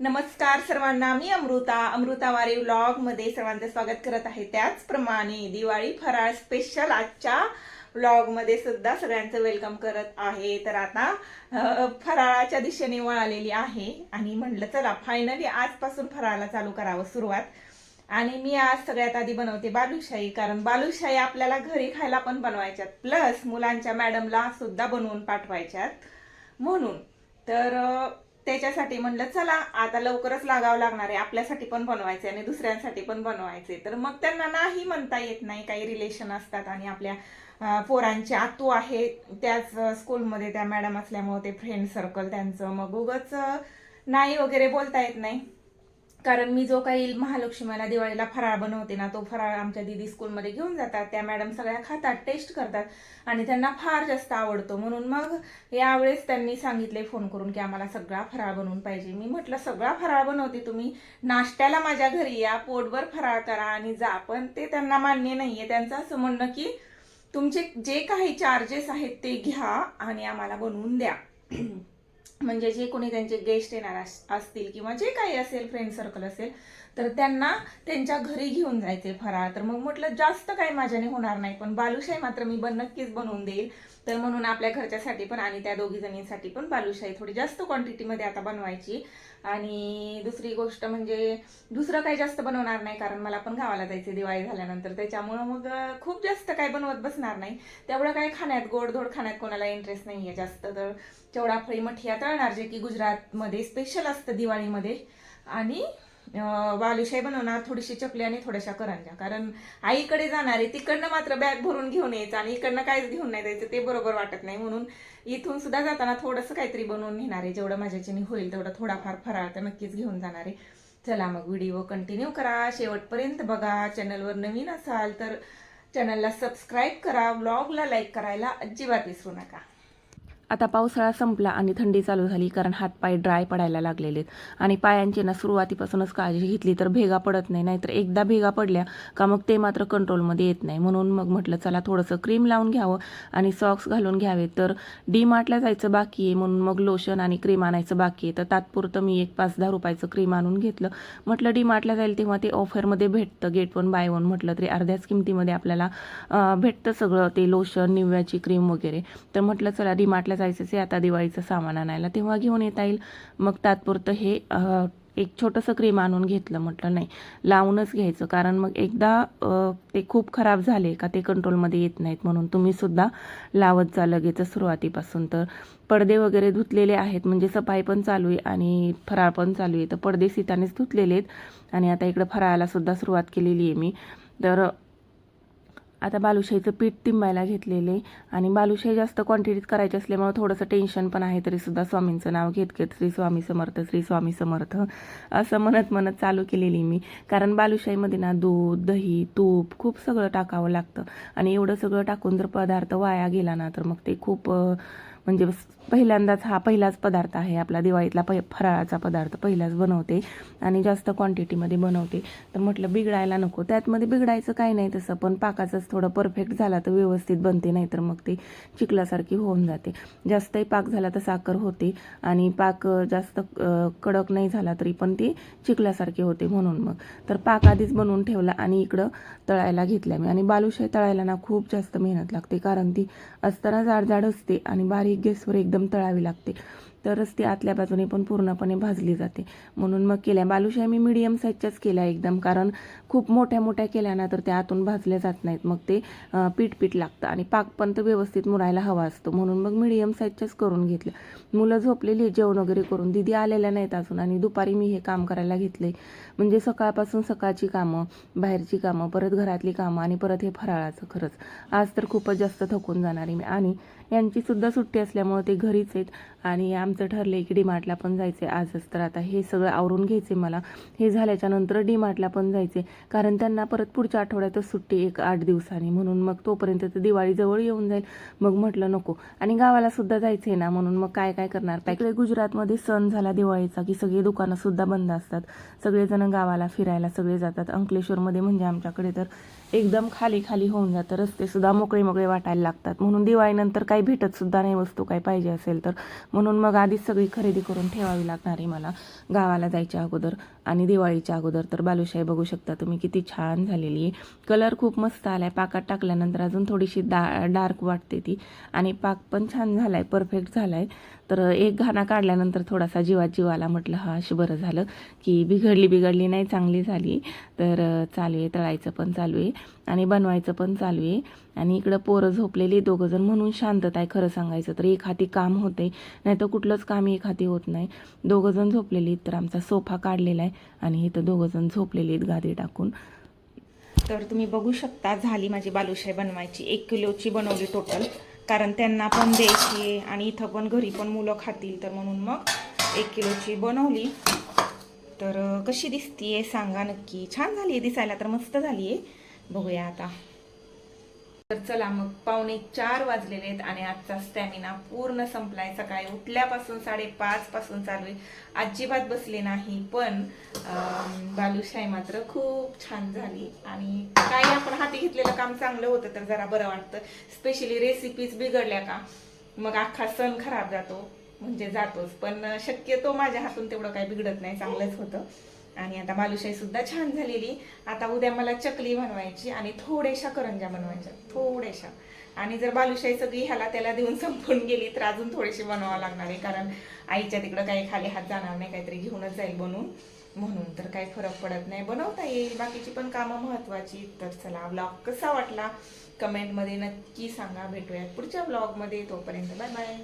नमस्कार सर्वांना मी अमृता. अमृतावारी व्लॉगमध्ये सर्वांचं स्वागत करत आहे. त्याचप्रमाणे दिवाळी फराळ स्पेशल आजच्या व्लॉगमध्ये सुद्धा सगळ्यांचं वेलकम करत आहे. तर आता फराळाच्या दिशेने वळालेली आहे. आणि म्हणलं चला फायनली आजपासून फराळाला चालू करावं सुरुवात. आणि मी आज सगळ्यात आधी बनवते बालुशाही कारण बालुशाही आपल्याला घरी खायला पण बनवायच्यात. प्लस मुलांच्या मॅडमला सुद्धा बनवून पाठवायच्यात. म्हणून तर त्याच्यासाठी म्हणलं चला आता लवकरच लागावं लागणार आहे. आपल्यासाठी पण बनवायचे आणि दुसऱ्यांसाठी पण बनवायचे तर मग त्यांना नाही म्हणता येत नाही. काही रिलेशन असतात आणि आपल्या पोरांचे आतू आहे त्याच स्कूलमध्ये त्या मॅडम असल्यामुळे ते फ्रेंड सर्कल त्यांचं. मग उगच नाही वगैरे बोलता येत नाही. कारण मी जो काही महालक्ष्मीला दिवाळीला फराळ बनवते ना तो फराळ आमच्या दिदी स्कूलमध्ये घेऊन जातात. त्या मॅडम सगळ्या खातात टेस्ट करतात आणि त्यांना फार जास्त आवडतो. म्हणून मग यावेळेस त्यांनी सांगितले फोन करून की आम्हाला सगळा फराळ बनवून पाहिजे. मी म्हटलं सगळा फराळ बनवते तुम्ही. नाश्त्याला माझ्या घरी या पोटभर फराळ करा आणि जा. पण ते त्यांना मान्य नाहीये. त्यांचं असं म्हणणं की तुमचे जे काही चार्जेस आहेत ते घ्या आणि आम्हाला बनवून द्या. म्हणजे जे कोणी त्यांचे गेस्ट येणार असतील किंवा जे काही असेल फ्रेंड सर्कल असेल तर त्यांना त्यांच्या घरी घेऊन जायचे फराळ. तर मग म्हटलं जास्त काही माझ्याने होणार नाही पण बालुशाही मात्र मी बन नक्कीच बनवून देईल. तर म्हणून आपल्या घरच्यासाठी पण आणि त्या दोघी जणींसाठी पण बालुशाही थोडी जास्त क्वांटिटीमध्ये आता बनवायची. आणि दुसरी गोष्ट म्हणजे दुसरं काही जास्त बनवणार नाही कारण मला पण गावाला जायचे दिवाळी झाल्यानंतर. त्याच्यामुळं मग खूप जास्त काय बनवत बसणार नाही. तेवढं काही खाण्यात गोडधोड खाण्यात कोणाला इंटरेस्ट नाही आहे जास्त. तर चवडाफळी मठिया तळणार जे की गुजरातमध्ये स्पेशल असतं दिवाळीमध्ये. आणि बालुशाही बनवणार थोडीशी चपली आणि थोड्याशा करंजा कारण आईकडे जाणार आहे तिकडनं मात्र बॅग भरून घेऊन यायचं आणि इकडनं काहीच घेऊन नाही जायचं ते बरोबर वाटत नाही. म्हणून इथून सुद्धा जाताना थोडंसं काहीतरी बनवून नेणार आहे जेवढं माझ्याच्याने होईल तेवढं थोडाफार फराळ तर नक्कीच घेऊन जाणार. आहे चला मग व्हिडिओ कंटिन्यू करा. शेवटपर्यंत बघा चॅनलवर नवीन असाल तर चॅनलला सबस्क्राईब करा व्लॉगला लाईक करायला अजिबात विसरू नका. आता पावसाळा संपला आणि थंडी चालू झाली कारण हातपाय ड्राय पडायला लागलेले आहेत. आणि पायांची ना सुरुवातीपासूनच काळजी घेतली तर भेगा पडत नाही नाहीतर एकदा भेगा पडल्या का मग ते मात्र कंट्रोलमध्ये येत नाही. म्हणून मग म्हटलं चला थोडंसं क्रीम लावून घ्यावं आणि सॉक्स घालून घ्यावे. तर डी मार्टला जायचं बाकी आहे. म्हणून मग लोशन आणि क्रीम आणायचं बाकी आहे. तर तात्पुरतं मी एक पाच दहा रुपयाचं क्रीम आणून घेतलं. म्हटलं डी मार्टला जाईल तेव्हा ते ऑफरमध्ये भेटतं. गेट वन बाय वन म्हटलं तरी अर्ध्याच किमतीमध्ये आपल्याला भेटतं सगळं ते लोशन निव्याची क्रीम वगैरे. तर म्हटलं चला डी मार्टला जायचं आहे आता दिवाळीचं सामान आणायला तेव्हा घेऊन येता येईल. मग तात्पुरतं हे एक छोटंसं क्रीम आणून घेतलं म्हटलं नाही. लावूनच घ्यायचं. कारण मग एकदा ते खूप खराब झाले का ते कंट्रोलमध्ये येत नाहीत. म्हणून तुम्हीसुद्धा लावत जा लगेच सुरुवातीपासून. तर पडदे वगैरे धुतलेले आहेत. म्हणजे सफाई पण चालू आहे आणि फराळ पण चालू आहे. तर पडदे सीतानेच धुतलेले आहेत. आणि आता इकडं फराळालासुद्धा सुरुवात केलेली आहे मी. तर आता बालुशाहीचं पीठ तिंबायला घेतलेले आणि बालुशाही जास्त क्वांटिटीत करायची असल्यामुळे थोडंसं टेन्शन पण आहे तरी सुद्धा स्वामींचं नाव घेत घेत श्री स्वामी समर्थ श्री स्वामी समर्थ असं म्हणत म्हणत चालू केलेली मी. कारण बालुशाहीमध्ये ना दूध दही तूप खूप सगळं टाकावं लागतं. आणि एवढं सगळं टाकून जर पदार्थ वाया गेला ना तर मग ते खूप म्हणजे पहिल्यांदाच हा पहिलाच पदार्थ आहे आपला दिवाळीतला प फराळाचा पदार्थ पहिलाच बनवते आणि जास्त क्वांटिटीमध्ये बनवते. तर म्हटलं बिघडायला नको. त्यातमध्ये बिघडायचं काही नाही तसं पण पाकाचंच थोडं परफेक्ट झाला तर व्यवस्थित बनते नाहीतर मग ते चिखलासारखी होऊन जाते. जास्तही पाक झाला तर साखर होते आणि पाक जास्त कडक नाही झाला तरी पण ती चिखलासारखी होते म्हणून मग. तर पाक आधीच बनवून ठेवला आणि इकडं तळायला घेतल्या मी. आणि बालुशाही तळायला ना खूप जास्त मेहनत लागते कारण ती असताना जाड जाड असते आणि ही गॅसवर एकदम तळावी लागते. तरच ती आतल्या बाजूने पण पूर्णपणे भाजली जाते. म्हणून मग केल्या बालुशाही मी मिडियम साईजच्याच केल्या एकदम कारण खूप मोठ्या मोठ्या केल्या ना तर त्या आतून भाजल्या जात नाहीत. मग ते पीठ पीठ लागतं आणि पाक पण तर व्यवस्थित मुरायला हवा असतो. म्हणून मग मिडियम साईजच्याच करून घेतल्या मुलं झोपलेली जेवण वगैरे करून. दिदी आलेल्या नाहीत अजून आणि दुपारी मी हे काम करायला घेतले म्हणजे सकाळपासून सकाळची कामं बाहेरची कामं परत घरातली कामं आणि परत हे फराळाचं खरंच. आज तर खूपच जास्त थकून जाणारी मी. आणि यांची सुद्धा सुट्टी असल्यामुळे ते घरीच आहेत. आणि आमचं ठरलं आहे की डीमार्टला पण जायचे आजच तर आता हे सगळं आवरून घ्यायचे मला. हे झाल्याच्यानंतर डीमार्टला पण जायचे कारण त्यांना परत पुढच्या आठवड्यातच सुट्टी एक आठ दिवसांनी. म्हणून मग तोपर्यंत तर दिवाळी जवळ येऊन जाईल. मग म्हटलं नको. आणि गावाला सुद्धा जायचं आहे ना. म्हणून मग काय काय करणार? इकडे गुजरातमध्ये सण झाला दिवाळीचा की सगळी दुकानं सुद्धा बंद असतात. सगळेजण गावाला फिरायला सगळे जातात. अंकलेश्वरमध्ये म्हणजे आमच्याकडे तर एकदम खाली खाली होऊन जातं. रस्ते सुद्धा मोकळे मोकळे वाटायला लागतात. म्हणून दिवाळीनंतर काही काही भेटतसुद्धा नाही वस्तू काही पाहिजे असेल तर. म्हणून मग आधीच सगळी खरेदी करून ठेवावी लागणार आहे मला. गावाला जायच्या अगोदर आणि दिवाळीच्या अगोदर. तर बालुशाही बघू शकता तुम्ही किती छान झालेली आहे. कलर खूप मस्त आला आहे पाकात टाकल्यानंतर अजून थोडीशी डा डार्क वाटते ती. आणि पाक पण छान झाला आहे परफेक्ट झालाय. तर एक घाणा काढल्यानंतर थोडासा जीवात जीवाला म्हटलं हा अशी बरं झालं की बिघडली बिघडली नाही चांगली झाली. तर चालू आहे. तळायचं पण चालू आहे. आणि बनवायचं पण चालू आहे. आणि इकडं पोरं झोपलेली दोघंजण म्हणून शांतता आहे खरं सांगायचं तर एक हाती काम होते नाही तर कुठलंच काम एक हाती होत नाही. दोघं जण झोपलेली आहेत, तर आमचा सोफा काढलेला आहे आणि इथं दोघं जण झोपलेली आहेत गादी टाकून. तर तुम्ही बघू शकता झाली माझी बालुशाही बनवायची. एक किलोची बनवली टोटल कारण त्यांना पण द्यायची आहे आणि इथं पण घरी पण मुलं खातील तर म्हणून मग एक किलोची बनवली. तर कशी दिसतीये सांगा नक्की. छान झाली आहे दिसायला तर मस्त झाली आहे बघूया आता. तर चला मग पावणे चार वाजलेले आहेत आणि आजचा स्टॅमिना पूर्ण संपलाय. सकाळी उठल्यापासून साडेपाच पासून चालू आहे. अजिबात बसले नाही पण बालुशाही मात्र खूप छान झाली. आणि काही आपण हाती घेतलेलं काम चांगलं होतं तर जरा बरं वाटतं. स्पेशली रेसिपीज बिघडल्या का? मग अख्खा सण खराब जातो म्हणजे जातोच. पण शक्यतो माझ्या हातून तेवढं काही बिघडत नाही. चांगलंच होतं. आणि आता बालुशाही सुद्धा छान झालेली. आता उद्या मला चकली बनवायची आणि थोड्याशा करंजा बनवायच्या. थोड्याशा. आणि जर बालुशाही सगळी ह्याला त्याला देऊन संपून गेली तर अजून थोडीशी बनवावं लागणार आहे. कारण आईच्या तिकडं काही खाली हात जाणार नाही काहीतरी घेऊनच जाईल बनवून म्हणून तर काही फरक पडत नाही. बनवता येईल. बाकीची पण कामं महत्वाची तर चला ब्लॉग कसा वाटला? कमेंटमध्ये नक्की सांगा. भेटूयात पुढच्या ब्लॉगमध्ये तोपर्यंत बाय बाय